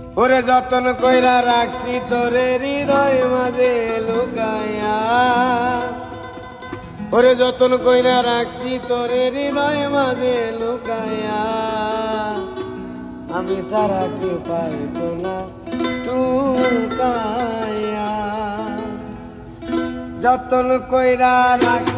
ওরে যতন কইরা রাখছি তোরে হৃদয় মাঝে লুকাইয়া। ওরে যতন কইরা রাখছি তোরে হৃদয় মাঝে লুকাইয়া। আমি সারা কে পাইতো না, টুকাইয়া। যতন কইরা রাখছি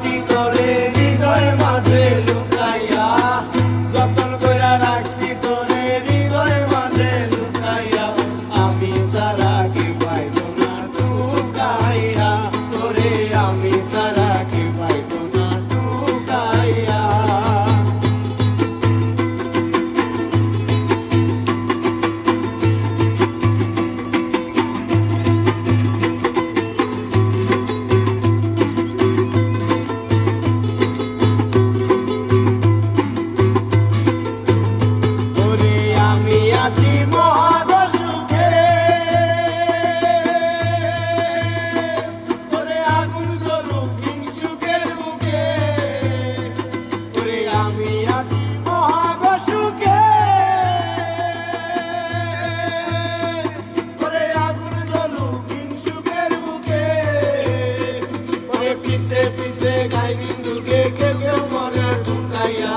কেউ কেউ মরে ঢুকাইয়া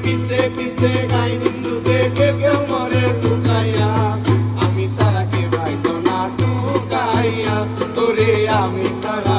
পিছে পিছে গাই বিন্দু দেখে কেউ মরে টুকাইয়া আমি সারা কে পাইতো না টুকাইয়া তোরে আমি সারা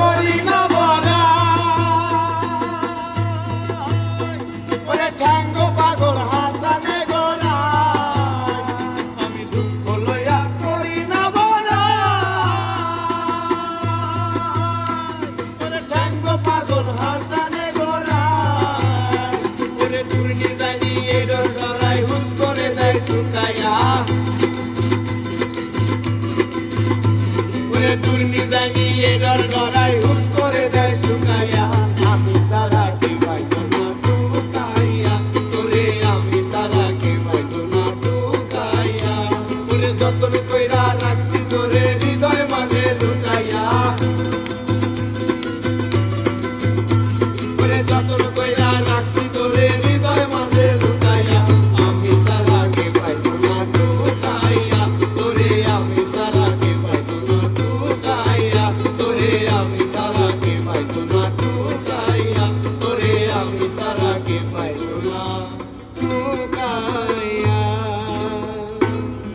ওরে দুর্নি জানিয়ে এডর গড়াই হুস করে দেয় শুকাইয়া। আমি সারা কে পাইতো না টুকাইয়া তোরে আমি সারা কে পাইতো না টুকাইয়া ওরে যতন